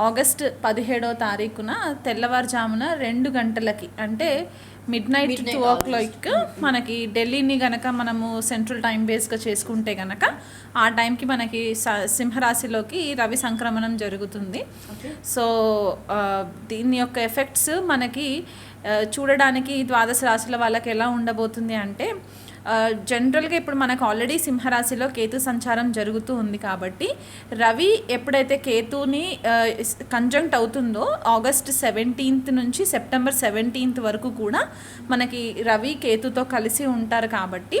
August పదిహేడో తారీఖున తెల్లవారుజామున రెండు గంటలకి అంటే midnight two o'clock మనకి ఢిల్లీని గనక మనము సెంట్రల్ టైం బేస్గా చేసుకుంటే గనక ఆ టైంకి మనకి సింహరాశిలోకి రవి సంక్రమణం జరుగుతుంది. సో దీని యొక్క ఎఫెక్ట్స్ మనకి చూడడానికి ద్వాదశ రాశుల వాళ్ళకి ఎలా ఉండబోతుంది అంటే జనరల్గా ఇప్పుడు మనకు ఆల్రెడీ సింహరాశిలో కేతు సంచారం జరుగుతూ ఉంది కాబట్టి రవి ఎప్పుడైతే కేతుని కంజంక్ట్ అవుతుందో ఆగస్ట్ సెవెంటీన్త్ నుంచి సెప్టెంబర్ సెవెంటీన్త్ వరకు కూడా మనకి రవి కేతుతో కలిసి ఉంటారు కాబట్టి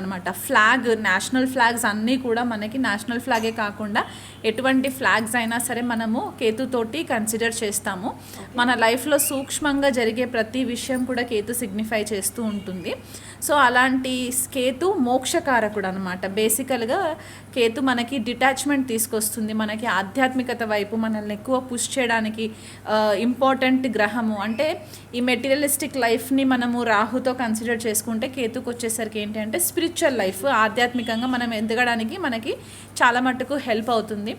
అనమాట ఫ్లాగ్ నేషనల్ ఫ్లాగ్స్ అన్నీ కూడా మనకి నేషనల్ ఫ్లాగే కాకుండా ఎటువంటి ఫ్లాగ్స్ అయినా సరే మనము కేతుతోటి కన్సిడర్ చేస్తాము. మన లైఫ్లో సూక్ష్మంగా జరిగే ప్రతి విషయం కూడా కేతు సిగ్నిఫై చేస్తూ ఉంటుంది. సో అలాంటి కేతు మోక్షకారకుడు అనమాట బేసికల్గా కేతు మనకి డిటాచ్మెంట్ తీసుకొస్తుంది. మనకి ఆధ్యాత్మికత వైపు మనల్ని ఎక్కువ పుష్ చేయడానికి ఇంపార్టెంట్ గ్రహము. అంటే ఈ మెటీరియలిస్టిక్ లైఫ్ని మనము రాహుతో కన్సిడర్ చేసుకుంటే కేతుకు వచ్చేసరికి ఏంటి అంటే స్పిరిచువల్ లైఫ్ ఆధ్యాత్మికంగా మనం ఎదగడానికి మనకి చాలా మట్టుకు హెల్ప్ అవుతుంది.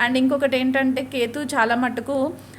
అండ్ ఇంకొకటి ఏంటంటే కేతు చాలా మట్టుకు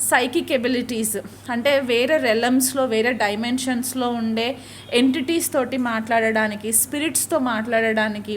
సైకిక్ ఎబిలిటీస్ అంటే వేరే రెలమ్స్లో వేరే డైమెన్షన్స్లో ఉండే ఎంటిటీస్ తోటి మాట్లాడడానికి స్పిరిట్స్తో మాట్లాడడానికి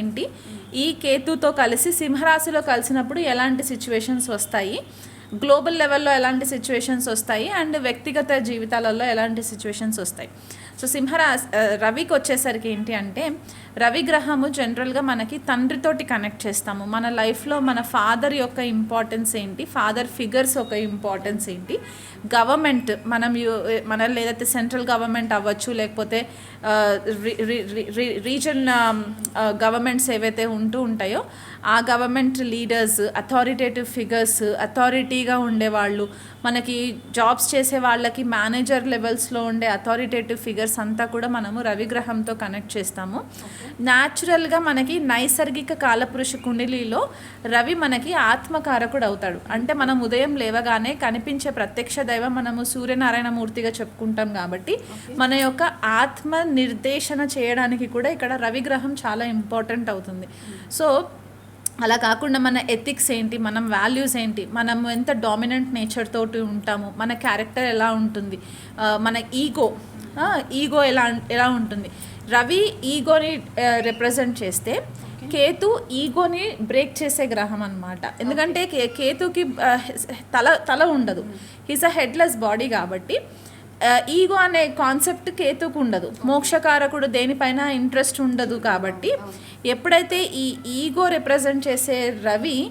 ఏంటి? ఈ కేతుతో కలిసి సింహరాశిలో కలిసినప్పుడు ఎలాంటి సిచ్యువేషన్స్ వస్తాయి? గ్లోబల్ లెవెల్లో ఎలాంటి సిచ్యువేషన్స్ వస్తాయి? అండ్ వ్యక్తిగత జీవితాలలో ఎలాంటి సిచ్యువేషన్స్ వస్తాయి? సో సింహరాశి రవికి వచ్చేసరికి ఏంటి అంటే రవి గ్రహము జనరల్గా మనకి తండ్రితోటి కనెక్ట్ చేస్తాము. మన లైఫ్లో మన ఫాదర్ యొక్క ఇంపార్టెన్స్ ఏంటి? ఫాదర్ ఫిగర్స్ ఒక ఇంపార్టెన్స్ ఏంటి? గవర్నమెంట్ మనం మనం మన లేదైతే సెంట్రల్ గవర్నమెంట్ అవ్వచ్చు లేకపోతే రీజన్ గవర్నమెంట్స్ ఏవైతే ఉంటూ ఉంటాయో ఆ గవర్నమెంట్ లీడర్స్ అథారిటేటివ్ ఫిగర్స్ అథారిటీగా ఉండేవాళ్ళు మనకి జాబ్స్ చేసే వాళ్ళకి మేనేజర్ లెవెల్స్లో ఉండే అథారిటేటివ్ ఫిగర్స్ అంతా కూడా మనము రవిగ్రహంతో కనెక్ట్ చేస్తాము. న్యాచురల్గా మనకి నైసర్గిక కాలపురుష కుండలిలో రవి మనకి ఆత్మకారకుడు అవుతాడు. అంటే మనం ఉదయం లేవగానే కనిపించే ప్రత్యక్ష దైవం మనము సూర్యనారాయణ మూర్తిగా చెప్పుకుంటాం కాబట్టి మన యొక్క ఆత్మ నిర్దేశన చేయడానికి కూడా ఇక్కడ రవిగ్రహం చాలా ఇంపార్టెంట్ అవుతుంది. సో అలా కాకుండా మన ఎథిక్స్ ఏంటి మనం వాల్యూస్ ఏంటి మనం ఎంత డామినెంట్ నేచర్ తోటి ఉంటాము మన క్యారెక్టర్ ఎలా ఉంటుంది మన ఈగో ఈగో ఎలా ఎలా ఉంటుంది. రవి ఈగోని రిప్రజెంట్ చేస్తే కేతు ఈగోని బ్రేక్ చేసే గ్రహం అన్నమాట. ఎందుకంటే కే- కేతుకి తల తల ఉండదు. హిస్ అ హెడ్లెస్ బాడీ కాబట్టి ఈగో అనే కాన్సెప్ట్ కేతుకు ఉండదు. మోక్షకారకుడు దేనిపైన ఇంట్రెస్ట్ ఉండదు కాబట్టి ఎప్పుడైతే ఈ ఈగో రిప్రజెంట్ చేసే రవి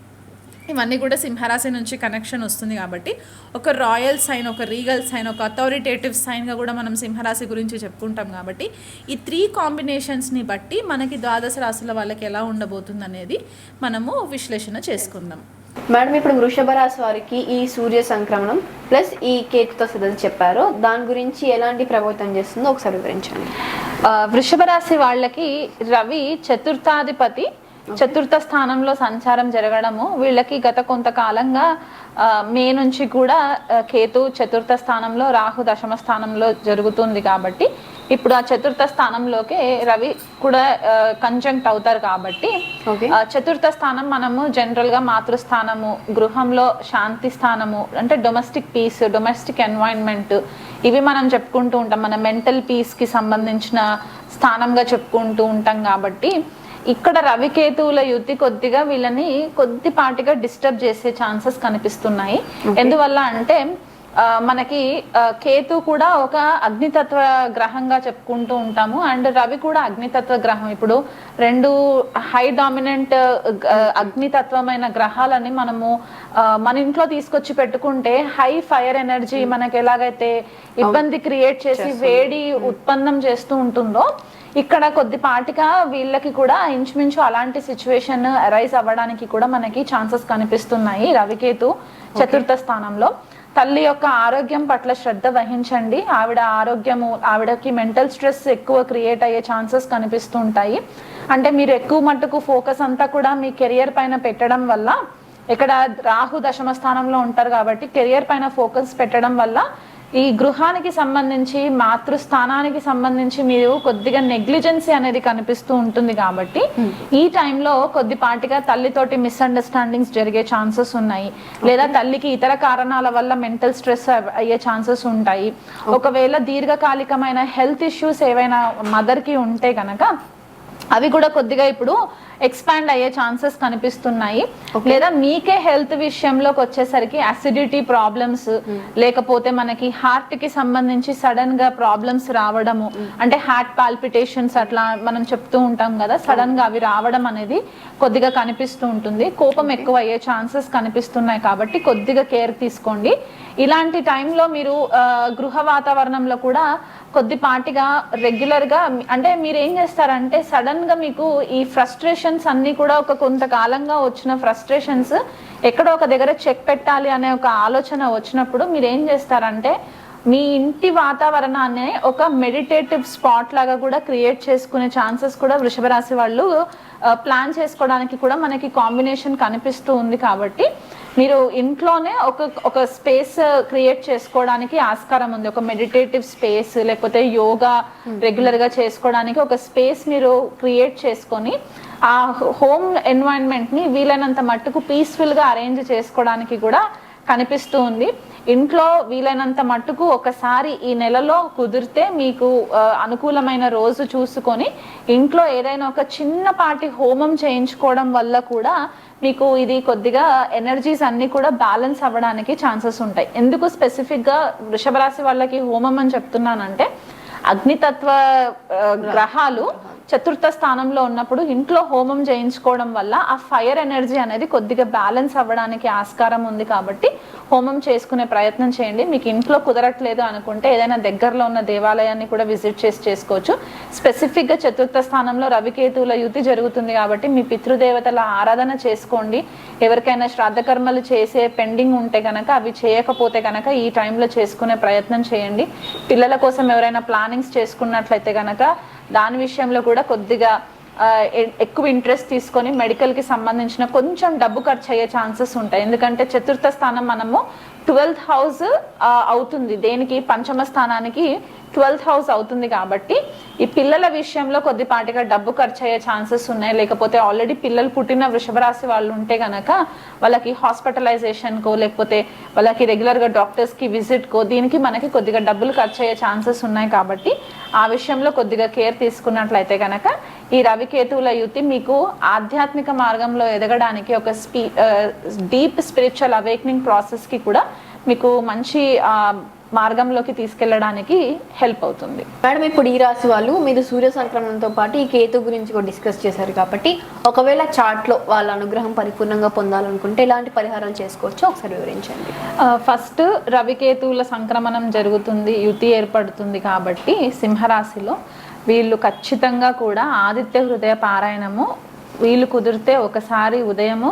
ఇవన్నీ కూడా సింహరాశి నుంచి కనెక్షన్ వస్తుంది కాబట్టి ఒక రాయల్ సైన్ ఒక రీగల్ సైన్ ఒక అథారిటేటివ్ సైన్గా కూడా మనం సింహరాశి గురించి చెప్పుకుంటాం కాబట్టి ఈ త్రీ కాంబినేషన్స్ని బట్టి మనకి ద్వాదశ రాశుల వాళ్ళకి ఎలా ఉండబోతుంది అనేది మనము విశ్లేషణ చేసుకుందాం. మేడం ఇప్పుడు వృషభ రాశి వారికి ఈ సూర్య సంక్రమణం ప్లస్ ఈ కేతుతో సిద్ధత చెప్పారు. దాని గురించి ఎలాంటి ప్రభావితం చేస్తుందో ఒకసారి వివరించండి. వృషభ రాశి వాళ్ళకి రవి చతుర్థాధిపతి చతుర్థ స్థానంలో సంచారం జరగడము వీళ్ళకి గత కొంతకాలంగా ఆ, మే నుంచి కూడా కేతు చతుర్థ స్థానంలో రాహు దశమ స్థానంలో జరుగుతుంది కాబట్టి ఇప్పుడు ఆ చతుర్థ స్థానంలోకి రవి కూడా కంజంక్ట్ అవుతారు కాబట్టి చతుర్థ స్థానం మనము జనరల్గా మాతృస్థానము గృహంలో శాంతి స్థానము అంటే డొమెస్టిక్ పీస్ డొమెస్టిక్ ఎన్వైరన్మెంట్ ఇవి మనం చెప్పుకుంటూ ఉంటాం. మన మెంటల్ పీస్కి సంబంధించిన స్థానంగా చెప్పుకుంటూ ఉంటాం కాబట్టి ఇక్కడ రవికేతువుల యుతి కొద్దిగా వీళ్ళని కొద్దిపాటిగా డిస్టర్బ్ చేసే ఛాన్సెస్ కనిపిస్తున్నాయి. ఎందువల్ల అంటే ఆ, మనకి కేతు కూడా ఒక అగ్నితత్వ గ్రహంగా చెప్పుకుంటూ ఉంటాము. అండ్ రవి కూడా అగ్నితత్వ గ్రహం. ఇప్పుడు రెండు హై డామినెంట్ అగ్నితత్వమైన గ్రహాలని మనము మన ఇంట్లో తీసుకొచ్చి పెట్టుకుంటే హై ఫైర్ ఎనర్జీ మనకి ఎలాగైతే ఇబ్బంది క్రియేట్ చేసి వేడి ఉత్పన్నం చేస్తూ ఉంటుందో ఇక్కడ కొద్దిపాటిగా వీళ్ళకి కూడా ఇంచుమించు అలాంటి సిచ్యువేషన్ అరైజ్ అవ్వడానికి కూడా మనకి ఛాన్సెస్ కనిపిస్తున్నాయి. రవికేతు చతుర్థ స్థానంలో. తల్లి యొక్క ఆరోగ్యం పట్ల శ్రద్ధ వహించండి. ఆవిడ ఆరోగ్యము ఆవిడకి మెంటల్ స్ట్రెస్ ఎక్కువ క్రియేట్ అయ్యే ఛాన్సెస్ కనిపిస్తుంటాయి. అంటే మీరు ఎక్కువ మట్టుకు ఫోకస్ అంతా కూడా మీ కెరియర్ పైన పెట్టడం వల్ల ఇక్కడ రాహు దశమ స్థానంలో ఉంటారు కాబట్టి కెరియర్ పైన ఫోకస్ పెట్టడం వల్ల ఈ గృహానికి సంబంధించి మాతృస్థానానికి సంబంధించి మీరు కొద్దిగా నెగ్లిజెన్సీ అనేది కనిపిస్తూ ఉంటుంది కాబట్టి ఈ టైంలో కొద్దిపాటిగా తల్లితోటి మిస్అండర్స్టాండింగ్స్ జరిగే ఛాన్సెస్ ఉన్నాయి. లేదా తల్లికి ఇతర కారణాల వల్ల మెంటల్ స్ట్రెస్ అయ్యే ఛాన్సెస్ ఉంటాయి. ఒకవేళ దీర్ఘకాలికమైన హెల్త్ ఇష్యూస్ ఏవైనా మదర్కి ఉంటే గనక అవి కూడా కొద్దిగా ఇప్పుడు ఎక్స్పాండ్ అయ్యే ఛాన్సెస్ కనిపిస్తున్నాయి. లేదా మీకే హెల్త్ విషయంలోకి వచ్చేసరికి అసిడిటీ ప్రాబ్లమ్స్ లేకపోతే మనకి హార్ట్కి సంబంధించి సడన్గా ప్రాబ్లమ్స్ రావడము అంటే హార్ట్ పాల్పిటేషన్స్ అట్లా మనం చెప్తూ ఉంటాం కదా సడన్గా అవి రావడం అనేది కొద్దిగా కనిపిస్తూ ఉంటుంది. కోపం ఎక్కువ అయ్యే ఛాన్సెస్ కనిపిస్తున్నాయి కాబట్టి కొద్దిగా కేర్ తీసుకోండి. ఇలాంటి టైంలో మీరు గృహ వాతావరణంలో కూడా కొద్దిపాటిగా రెగ్యులర్గా అంటే మీరు ఏం చేస్తారంటే సడన్గా మీకు ఈ ఫ్రస్ట్రేషన్స్ అన్నీ కూడా ఒక కొంతకాలంగా వచ్చిన ఫ్రస్ట్రేషన్స్ ఎక్కడో ఒక దగ్గర చెక్ పెట్టాలి అనే ఒక ఆలోచన వచ్చినప్పుడు మీరు ఏం చేస్తారంటే మీ ఇంటి వాతావరణాన్ని ఒక మెడిటేటివ్ స్పాట్ లాగా కూడా క్రియేట్ చేసుకునే ఛాన్సెస్ కూడా వృషభ రాశి వాళ్ళు ప్లాన్ చేసుకోవడానికి కూడా మనకి కాంబినేషన్ కనిపిస్తూ ఉంది కాబట్టి మీరు ఇంట్లోనే ఒక ఒక స్పేస్ క్రియేట్ చేసుకోవడానికి ఆస్కారం ఉంది. ఒక మెడిటేటివ్ స్పేస్ లేకపోతే యోగా రెగ్యులర్గా చేసుకోవడానికి ఒక స్పేస్ మీరు క్రియేట్ చేసుకొని ఆ హోమ్ ఎన్వైరన్మెంట్ని వీలైనంత మట్టుకు పీస్ఫుల్గా అరేంజ్ చేసుకోవడానికి కూడా కనిపిస్తూ ఉంది. ఇంట్లో వీలైనంత మట్టుకు ఒకసారి ఈ నెలలో కుదిరితే మీకు ఆ, అనుకూలమైన రోజు చూసుకొని ఇంట్లో ఏదైనా ఒక చిన్నపాటి హోమం చేయించుకోవడం వల్ల కూడా మీకు ఇది కొద్దిగా ఎనర్జీస్ అన్ని కూడా బ్యాలెన్స్ అవ్వడానికి ఛాన్సెస్ ఉంటాయి. ఎందుకు స్పెసిఫిక్గా వృషభ రాశి వాళ్ళకి హోమం అని చెప్తున్నానంటే అగ్నితత్వ గ్రహాలు చతుర్థ స్థానంలో ఉన్నప్పుడు ఇంట్లో హోమం చేయించుకోవడం వల్ల ఆ ఫైర్ ఎనర్జీ అనేది కొద్దిగా బ్యాలెన్స్ అవ్వడానికి ఆస్కారం ఉంది కాబట్టి హోమం చేసుకునే ప్రయత్నం చేయండి. మీకు ఇంట్లో కుదరట్లేదు అనుకుంటే ఏదైనా దగ్గరలో ఉన్న దేవాలయాన్ని కూడా విజిట్ చేసి చేసుకోవచ్చు. స్పెసిఫిక్గా చతుర్థ స్థానంలో రవికేతువుల యుతి జరుగుతుంది కాబట్టి మీ పితృదేవతల ఆరాధన చేసుకోండి. ఎవరికైనా శ్రాద్ధకర్మలు చేసే పెండింగ్ ఉంటే కనుక అవి చేయకపోతే కనుక ఈ టైంలో చేసుకునే ప్రయత్నం చేయండి. పిల్లల కోసం ఎవరైనా ప్లానింగ్స్ చేసుకున్నట్లయితే కనుక దాని విషయంలో కూడా కొద్దిగా ఎక్కువ ఇంట్రెస్ట్ తీసుకొని మెడికల్కి సంబంధించిన కొంచెం డబ్బు ఖర్చు అయ్యే ఛాన్సెస్ ఉంటాయి. ఎందుకంటే చతుర్థ స్థానం మనము ట్వెల్త్ హౌస్ అవుతుంది. దేనికి? పంచమ స్థానానికి ట్వెల్త్ హౌస్ అవుతుంది కాబట్టి ఈ పిల్లల విషయంలో కొద్దిపాటిగా డబ్బు ఖర్చు అయ్యే ఛాన్సెస్ ఉన్నాయి. లేకపోతే ఆల్రెడీ పిల్లలు పుట్టిన వృషభరాశి వాళ్ళు ఉంటే గనక వాళ్ళకి హాస్పిటలైజేషన్కో లేకపోతే వాళ్ళకి రెగ్యులర్గా డాక్టర్స్కి విజిట్కో దీనికి మనకి కొద్దిగా డబ్బులు ఖర్చు అయ్యే ఛాన్సెస్ ఉన్నాయి కాబట్టి ఆ విషయంలో కొద్దిగా కేర్ తీసుకున్నట్లయితే గనక ఈ రవికేతువుల యుతి మీకు ఆధ్యాత్మిక మార్గంలో ఎదగడానికి ఒక స్పీ డీప్ స్పిరిచువల్ అవేక్నింగ్ ప్రాసెస్కి కూడా మీకు మంచి మార్గంలోకి తీసుకెళ్ళడానికి హెల్ప్ అవుతుంది. మేడం ఇప్పుడు ఈ రాశి వాళ్ళు మీరు సూర్య సంక్రమణంతో పాటు ఈ కేతు గురించి కూడా డిస్కస్ చేశారు కాబట్టి ఒకవేళ చార్ట్లో వాళ్ళ అనుగ్రహం పరిపూర్ణంగా పొందాలనుకుంటే ఎలాంటి పరిహారాలు చేసుకోవచ్చో ఒకసారి వివరించండి. ఫస్ట్ రవికేతువుల సంక్రమణం జరుగుతుంది యుతి ఏర్పడుతుంది కాబట్టి సింహరాశిలో వీళ్ళు ఖచ్చితంగా కూడా ఆదిత్య హృదయ పారాయణము వీళ్ళు కుదిరితే ఒకసారి ఉదయము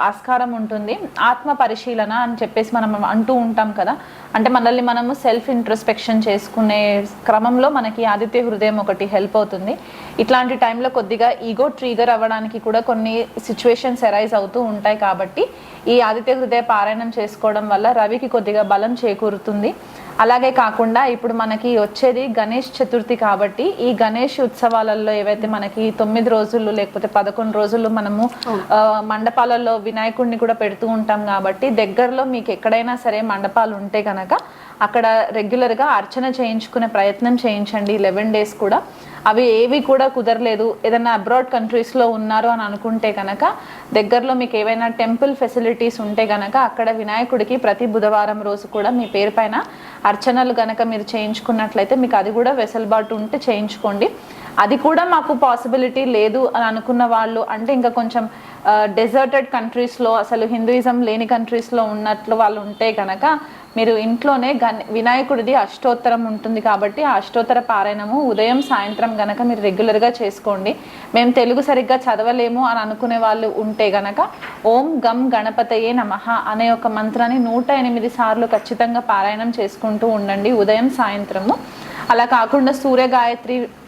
ఆస్కారం ఉంటుంది. ఆత్మ పరిశీలన అని చెప్పేసి మనం అంటూ ఉంటాం కదా. అంటే మనల్ని మనము సెల్ఫ్ ఇంట్రస్పెక్షన్ చేసుకునే క్రమంలో మనకి ఆదిత్య హృదయం ఒకటి హెల్ప్ అవుతుంది. ఇట్లాంటి టైంలో కొద్దిగా ఈగో ట్రిగర్ అవ్వడానికి కూడా కొన్ని సిచ్యువేషన్స్ ఎరైజ్ అవుతూ ఉంటాయి కాబట్టి ఈ ఆదిత్య హృదయ పారాయణం చేసుకోవడం వల్ల రవికి కొద్దిగా బలం చేకూరుతుంది. అలాగే కాకుండా ఇప్పుడు మనకి వచ్చేది గణేష్ చతుర్థి కాబట్టి ఈ గణేష్ ఉత్సవాలలో ఏవైతే మనకి తొమ్మిది రోజులు లేకపోతే పదకొండు రోజులు మనము మండపాలలో వినాయకుడిని కూడా పెడుతూ ఉంటాం కాబట్టి దగ్గరలో మీకు ఎక్కడైనా సరే మండపాలు ఉంటే కనుక అక్కడ రెగ్యులర్గా అర్చన చేయించుకునే ప్రయత్నం చేయించండి. లెవెన్ డేస్ కూడా. అవి ఏవి కూడా కుదరలేదు. ఏదైనా అబ్రాడ్ కంట్రీస్లో ఉన్నారు అని అనుకుంటే కనుక దగ్గరలో మీకు ఏవైనా టెంపుల్ ఫెసిలిటీస్ ఉంటే కనుక అక్కడ వినాయకుడికి ప్రతి బుధవారం రోజు కూడా మీ పేరు పైన అర్చనలు కనుక మీరు చేయించుకున్నట్లయితే మీకు అది కూడా వెసులుబాటు ఉంటే చేయించుకోండి. అది కూడా మాకు పాసిబిలిటీ లేదు అని అనుకున్న వాళ్ళు అంటే ఇంకా కొంచెం డెజర్టెడ్ కంట్రీస్లో అసలు హిందూయిజం లేని కంట్రీస్లో ఉన్నట్లు వాళ్ళు ఉంటే కనుక మీరు ఇంట్లోనే గణ వినాయకుడిది అష్టోత్తరం ఉంటుంది కాబట్టి ఆ అష్టోత్తర పారాయణము ఉదయం సాయంత్రం గనక మీరు రెగ్యులర్గా చేసుకోండి. మేము తెలుగు సరిగ్గా చదవలేము అని అనుకునే వాళ్ళు ఉంటే గనక ఓం గం గణపతయే నమః అనే ఒక మంత్రాన్ని నూట ఎనిమిది సార్లు ఖచ్చితంగా పారాయణం చేసుకుంటూ ఉండండి ఉదయం సాయంత్రము. అలా కాకుండా సూర్య గాయత్రి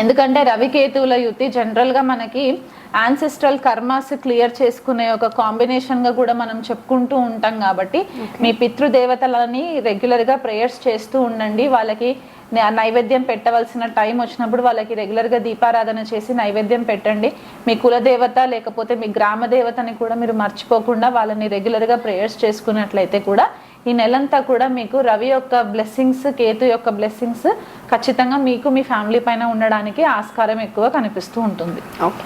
ఎందుకంటే రవికేతువుల యుతి జనరల్గా మనకి యాన్సెస్ట్రల్ కర్మాస్ క్లియర్ చేసుకునే ఒక కాంబినేషన్గా కూడా మనం చెప్పుకుంటూ ఉంటాం కాబట్టి మీ పితృదేవతలని రెగ్యులర్గా ప్రేయర్స్ చేస్తూ ఉండండి. వాళ్ళకి నైవేద్యం పెట్టవలసిన టైం వచ్చినప్పుడు వాళ్ళకి రెగ్యులర్గా దీపారాధన చేసి నైవేద్యం పెట్టండి. మీ కులదేవత లేకపోతే మీ గ్రామ దేవతని కూడా మీరు మర్చిపోకుండా వాళ్ళని రెగ్యులర్గా ప్రేయర్స్ చేసుకున్నట్లయితే కూడా ఈ నెలంతా కూడా మీకు రవి యొక్క బ్లెస్సింగ్స్ కేతు యొక్క బ్లెస్సింగ్స్ ఖచ్చితంగా మీకు మీ ఫ్యామిలీ పైన ఉండడానికి ఆస్కారం ఎక్కువ కనిపిస్తూ ఉంటుంది. ఓకే